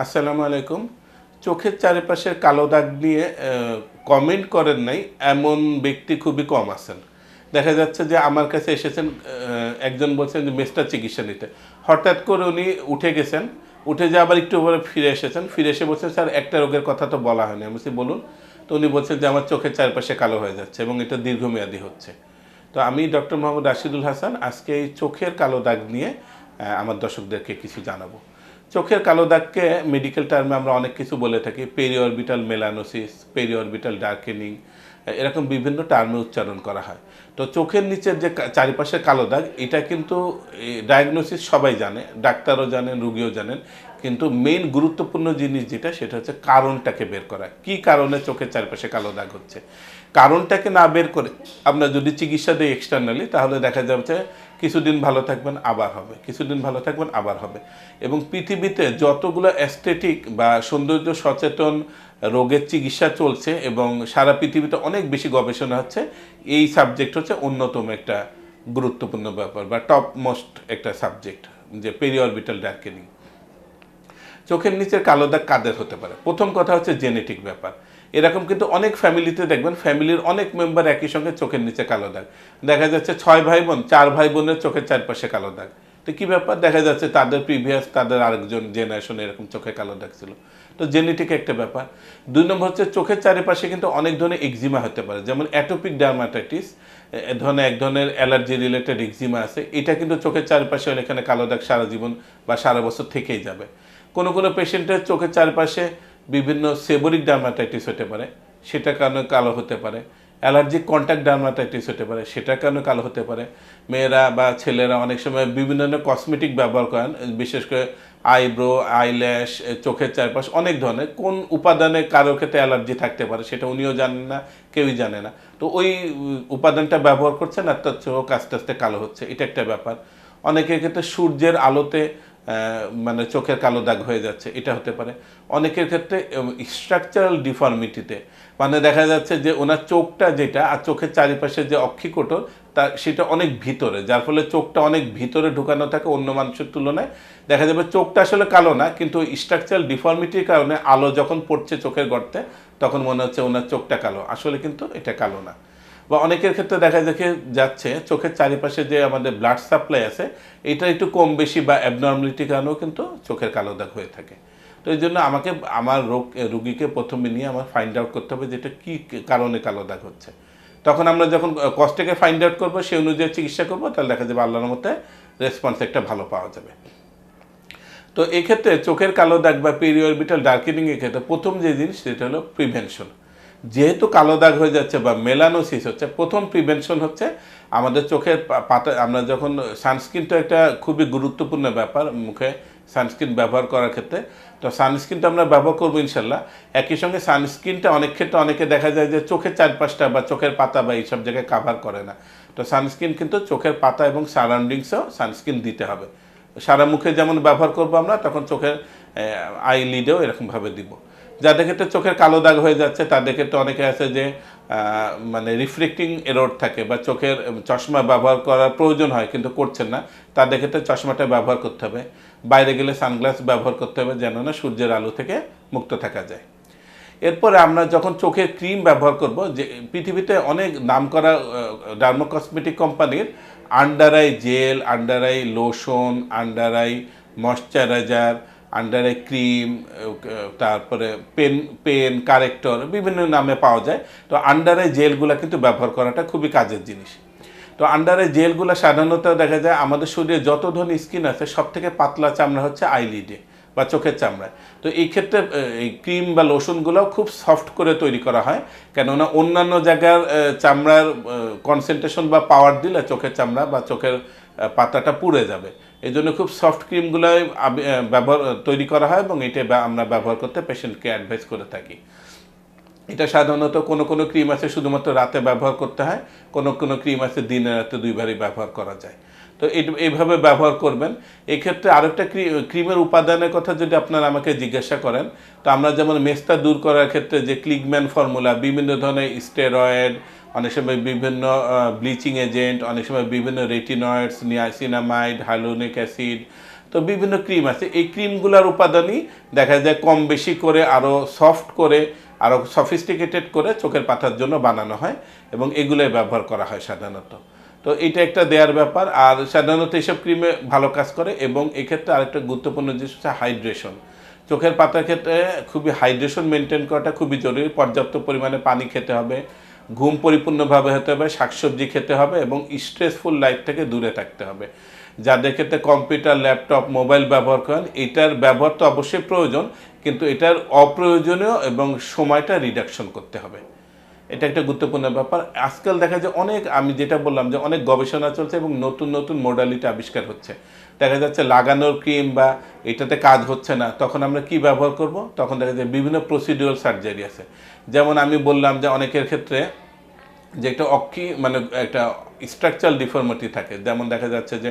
আসসালামু আলাইকুম। চোখের চারিপাশের কালো দাগ নিয়ে কমেন্ট করেন নাই, এমন ব্যক্তি খুবই কম আছেন। দেখা যাচ্ছে যে আমার কাছে এসেছেন একজন বলছেন যে, মেস্টার চিকিৎসা নিতে। হঠাৎ করে উনি উঠে গেছেন, উঠে যে আবার একটু পরে ফিরে এসেছেন। ফিরে এসে বলছেন, স্যার, একটা রোগের কথা তো বলা হয়নি। আমি বলুন। তো উনি বলছেন যে, আমার চোখের চারপাশে কালো হয়ে যাচ্ছে এবং এটা দীর্ঘমেয়াদী হচ্ছে। তো আমি ডক্টর মোহাম্মদ রাশিদুল হাসান, আজকে এই চোখের কালো দাগ নিয়ে আমার দর্শকদেরকে কিছু জানাব। চোখের কালো দাগকে মেডিকেল টার্মে আমরা অনেক কিছু বলে থাকি পেরিঅরবিটাল মেলানোসিস পেরিঅরবিটাল ডার্কেনিং এরকম বিভিন্ন টার্মে উচ্চারণ করা হয়। তো চোখের নিচের যে চারিপাশে কালো দাগ, এটা কিন্তু ডায়াগনোসিস সবাই জানে, ডাক্তারও জানেন, রুগীও জানেন। কিন্তু মেইন গুরুত্বপূর্ণ জিনিস যেটা, সেটা হচ্ছে কারণটাকে বের করা। কি কারণে চোখের চারপাশে কালো দাগ হচ্ছে? কারণটাকে না বের করে আমরা যদি চিকিৎসা দিই এক্সটার্নালি তাহলে দেখা যাবে যে কিছুদিন ভালো থাকবেন, আবার হবে। কিছুদিন ভালো থাকবেন, আবার হবে। এবং পৃথিবীতে যতগুলো অ্যাস্থেটিক বা সৌন্দর্য সচেতন রোগের চিকিৎসা চলছে এবং সারা পৃথিবীতে অনেক বেশি গবেষণা হচ্ছে। এই সাবজেক্ট হচ্ছে অন্যতম একটা গুরুত্বপূর্ণ ব্যাপার বা টপ মোস্ট একটা সাবজেক্ট যে পেরিঅরবিটাল ডার্কেনিং চোখের নিচের কালো দাগ কাদের হতে পারে? প্রথম কথা হচ্ছে জেনেটিক ব্যাপার। এরকম কিন্তু অনেক ফ্যামিলিতে দেখবেন ফ্যামিলির অনেক মেম্বার একই সঙ্গে চোখের নিচে কালো দাগ। দেখা যাচ্ছে ছয় ভাই বোন চার ভাই বোনের চোখের চারপাশে কালো দাগ। তো কী ব্যাপার? দেখা যাচ্ছে তাদের প্রিভিয়াস তাদের আরেকজন জেনারেশন এরকম চোখে কালো দাগ ছিল। তো জেনেটিক একটা ব্যাপার। দুই নম্বর হচ্ছে চোখের চারিপাশে কিন্তু অনেক ধরনের এক্সিমা হতে পারে, যেমন অ্যাটোপিক ডার্মাটাইটিস ধরনের এক ধরনের অ্যালার্জি রিলেটেড এক্সিমা আছে। এটা কিন্তু চোখের চারিপাশে এখানে কালো দাগ সারা জীবন বা সারা বছর থেকেই যাবে। কোনো কোনো পেশেন্টের চোখের চারপাশে বিভিন্ন সেবরিক ডার্মাটাইটিস হতে পারে, সেটার কারণে কালো হতে পারে। অ্যালার্জিক কন্ট্যাক্ট ডার্মাটাইটিস হতে পারে, সেটার কারণে কালো হতে পারে। মেয়েরা বা ছেলেরা অনেক সময় বিভিন্ন ধরনের কসমেটিক ব্যবহার করেন, বিশেষ করে আইব্রো, আইল্যাশ চোখের চারপাশ, অনেক ধরনের। কোন উপাদানে কারও ক্ষেত্রে অ্যালার্জি থাকতে পারে সেটা উনিও জানেন না, কেউই জানে না। তো ওই উপাদানটা ব্যবহার করছেন আর তার চোখ আস্তে আস্তে কালো হচ্ছে। এটা একটা ব্যাপার। অনেকের ক্ষেত্রে সূর্যের আলোতে মানে চোখের কালো দাগ হয়ে যাচ্ছে, এটা হতে পারে। অনেকের ক্ষেত্রে স্ট্রাকচারাল ডিফর্মিটিতে মানে দেখা যাচ্ছে যে ওনার চোখটা যেটা, আর চোখের চারিপাশে যে অক্ষিকোটর তা সেটা অনেক ভিতরে, যার ফলে চোখটা অনেক ভিতরে ঢুকানো থাকে অন্য মানুষের তুলনায়। দেখা যাবে চোখটা আসলে কালো না, কিন্তু স্ট্রাকচারাল ডিফর্মিটির কারণে আলো যখন পড়ছে চোখের গর্তে, তখন মনে হচ্ছে ওনার চোখটা কালো। আসলে কিন্তু এটা কালো না। বা অনেকের ক্ষেত্রে দেখা দেখে যাচ্ছে, চোখের চারিপাশে যে আমাদের ব্লাড সাপ্লাই আছে, এটা একটু কম বেশি বা অ্যাবনর্মালিটির কারণেও কিন্তু চোখের কালো দাগ হয়ে থাকে। তো এই জন্য আমাকে, আমার রোগ রুগীকে প্রথমে নিয়ে আমার ফাইন্ড আউট করতে হবে যে এটা কী কারণে কালো দাগ হচ্ছে। তখন আমরা যখন কষ্টকে ফাইন্ড আউট করব সেই অনুযায়ী চিকিৎসা করব, তাহলে দেখা যাবে আল্লাহর মতে রেসপন্স একটা ভালো পাওয়া যাবে। তো এক্ষেত্রে চোখের কালো দাগ বা পেরিওরবিটাল ডার্কেনিং এর ক্ষেত্রে প্রথম যে জিনিস, সেটা হলো প্রিভেনশন যেহেতু কালো দাগ হয়ে যাচ্ছে বা মেলানোসিস হচ্ছে, প্রথম প্রিভেনশন হচ্ছে আমাদের চোখের পাতা, আমরা যখন সানস্ক্রিন তো একটা খুবই গুরুত্বপূর্ণ ব্যাপার মুখে সানস্ক্রিন ব্যবহার করার ক্ষেত্রে, তো সানস্ক্রিনটা আমরা ব্যবহার করব ইনশাল্লাহ। একই সঙ্গে সানস্ক্রিনটা অনেক ক্ষেত্রে অনেকে দেখা যায় যে চোখের চারপাশটা বা চোখের পাতা বা এইসব জায়গায় কাভার করে না। তো সানস্ক্রিন কিন্তু চোখের পাতা এবং সারাউন্ডিংসেও সানস্ক্রিন দিতে হবে। সারা মুখে যেমন ব্যবহার করব আমরা, তখন চোখের আই লিডেও এরকমভাবে দিব। যাদের ক্ষেত্রে চোখের কালো দাগ হয়ে যাচ্ছে, তাদের ক্ষেত্রে অনেকে আছে যে মানে রিফ্লেক্টিং এরোড থাকে বা চোখের, চশমা ব্যবহার করার প্রয়োজন হয় কিন্তু করছেন না। তাদের ক্ষেত্রে চশমাটা ব্যবহার করতে হবে। বাইরে গেলে সানগ্লাস ব্যবহার করতে হবে যেন না সূর্যের আলো থেকে মুক্ত থাকা যায়। এরপরে আমরা যখন চোখের ক্রিম ব্যবহার করব, যে পৃথিবীতে অনেক নামকরা ডার্মো কসমেটিক কোম্পানির under eye gel under eye lotion under eye moisturiser under cream তারপরে পেন পেন কারেক্টর বিভিন্ন নামে পাওয়া যায়। তো আন্ডার জেলগুলো কিন্তু ব্যবহার করাটা খুবই কাজের জিনিস। তো আন্ডারে জেলগুলো সাধারণত দেখা যায় আমাদের শরীরে যত ধরনের স্কিন আছে সব থেকে পাতলা চামড়া হচ্ছে আইলিডে বা চোখের চামড়ায়। তো এই ক্ষেত্রে এই ক্রিম বা লোশনগুলোও খুব সফট করে তৈরি করা হয়। কেননা অন্যান্য জায়গার চামড়ার কনসেন্ট্রেশন বা পাওয়ার দিলে চোখের চামড়া বা চোখের পাতাটা পুড়ে যাবে। এই জন্য খুব সফট আহ, ব্যবহার তৈরি করা হয় এবং এটা আমরা ব্যবহার করতে পেশেন্টকে অ্যাডভাইস করে থাকি। এটা সাধারণত কোনো কোনো ক্রিম আছে শুধুমাত্র রাতে ব্যবহার করতে হয় কোনো কোনো ক্রিম আছে দিনে রাতে দুইবারই ব্যবহার করা যায়। তো এইভাবে ব্যবহার করবেন। এক্ষেত্রে আরেকটা ক্রি- ক্রিমের উপাদানের কথা যদি আপনারা আমাকে জিজ্ঞাসা করেন তো আমরা যেমন মেস্তা দূর করার ক্ষেত্রে যে ক্লিগম্যান ফর্মুলা বিভিন্ন ধরনের স্টেরয়েড অনেক সময় বিভিন্ন ব্লিচিং এজেন্ট অনেক সময় বিভিন্ন রেটিনয়েডস নিয়াসিনামাইড হাইলোনিক অ্যাসিড তো বিভিন্ন ক্রিম আছে। এই ক্রিমগুলোর উপাদানই দেখা যায় কম বেশি করে আরও সফট করে আরও সফিস্টিকেটেড করে চোখের পাতার জন্য বানানো হয় এবং এগুলোই ব্যবহার করা হয় সাধারণত। তো এটা একটা দেওয়ার ব্যাপার। আর সাধারণত এইসব ক্রিমে ভালো কাজ করে এবং এক্ষেত্রে আরেকটা গুরুত্বপূর্ণ জিনিস হচ্ছে হাইড্রেশন চোখের পাতার ক্ষেত্রে খুবই হাইড্রেশন মেনটেন করাটা খুবই জরুরি। পর্যাপ্ত পরিমাণে পানি খেতে হবে। ঘুম পরিপূর্ণভাবে হতে হবে, শাকসবজি খেতে হবে এবং স্ট্রেসফুল লাইফ থেকে দূরে থাকতে হবে। যাদের ক্ষেত্রে কম্পিউটার ল্যাপটপ মোবাইল ব্যবহার করেন, এটার ব্যবহার তো অবশ্যই প্রয়োজন, কিন্তু এটার অপ্রয়োজনীয় এবং সময়টা রিডাকশন করতে হবে। এটা একটা গুরুত্বপূর্ণ ব্যাপার। আজকাল দেখা যায় অনেক, আমি যেটা বললাম যে অনেক গবেষণা চলছে এবং নতুন নতুন মোডালিটি আবিষ্কার হচ্ছে। দেখা যাচ্ছে লাগানোর ক্রিম বা এটাতে কাজ হচ্ছে না, তখন আমরা কি ব্যবহার করব? তখন দেখা যায় বিভিন্ন প্রসিডিউরাল সার্জারি আছে। যেমন আমি বললাম যে অনেকের ক্ষেত্রে যে একটা অক্ষি মানে একটা স্ট্রাকচারাল ডিফর্মিটি থাকে। যেমন দেখা যাচ্ছে যে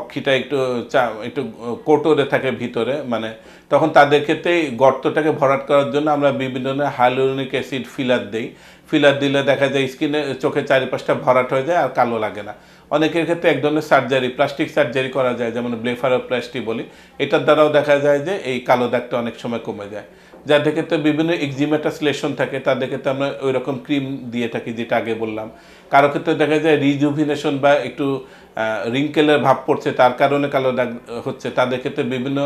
অক্ষিটা একটু চা, একটু কোটরে থাকে ভিতরে মানে তখন তাদের ক্ষেত্রে গর্তটাকে ভরাট করার জন্য আমরা বিভিন্ন ধরনের হাইলোনিক অ্যাসিড ফিলার দিই। ফিলার দিলে দেখা যায় স্কিনে চোখের চারিপাশটা ভরাট হয়ে যায় আর কালো লাগে না। অনেকের ক্ষেত্রে এক ধরনের সার্জারি, প্লাস্টিক সার্জারি করা যায়, যেমন ব্লেফারোপ্লাস্টি বলি। এটার দ্বারাও দেখা যায় যে এই কালো দাগটা অনেক সময় কমে যায়। যাদের ক্ষেত্রে বিভিন্ন এক্সিমেটাস লেশন থাকে তাদের ক্ষেত্রে আমরা ওই রকম ক্রিম দিয়ে থাকি যেটা আগে বললাম। কারও ক্ষেত্রে দেখা যায় রিজুভিনেশন বা একটু রিঙ্কেলের ভাব পড়ছে, তার কারণে কালো দাগ হচ্ছে। তাদের ক্ষেত্রে বিভিন্ন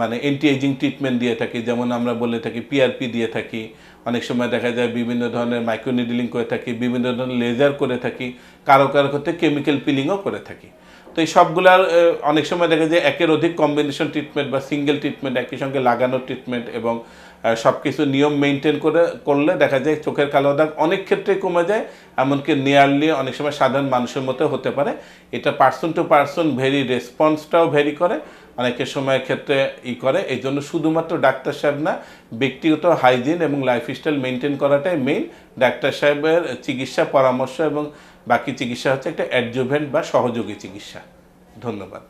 মানে অ্যান্টি এজিং ট্রিটমেন্ট দিয়ে থাকি, যেমন আমরা বলে থাকি পিআরপি দিয়ে থাকি। অনেক সময় দেখা যায় বিভিন্ন ধরনের মাইক্রোনিডলিং করে থাকি, বিভিন্ন ধরনের লেজার করে থাকি, কারও কারও ক্ষেত্রে কেমিক্যাল পিলিংও করে থাকি। তো এই সবগুলার অনেক সময় দেখা যায় একের অধিক কম্বিনেশন ট্রিটমেন্ট বা সিঙ্গেল ট্রিটমেন্ট একই সঙ্গে লাগানোর ট্রিটমেন্ট এবং সব কিছু নিয়ম মেনটেন করে, করলে দেখা যায় চোখের কালো দাগ অনেক ক্ষেত্রে কমে যায়, এমনকি নিয়ারলি অনেক সময় সাধারণ মানুষের মতো হতে পারে। এটা পার্সন টু পার্সন ভেরি রেসপন্সটাও ভেরি করে, অনেকের সময় ক্ষেত্রে ই করে। এই জন্য শুধুমাত্র ডাক্তার সাহেব না, ব্যক্তিগত হাইজিন এবং লাইফস্টাইল মেনটেন করাটাই মেইন ডাক্তার সাহেবের চিকিৎসা পরামর্শ এবং বাকি চিকিৎসা হচ্ছে একটা অ্যাডজুভেন্ট বা সহযোগী চিকিৎসা। ধন্যবাদ।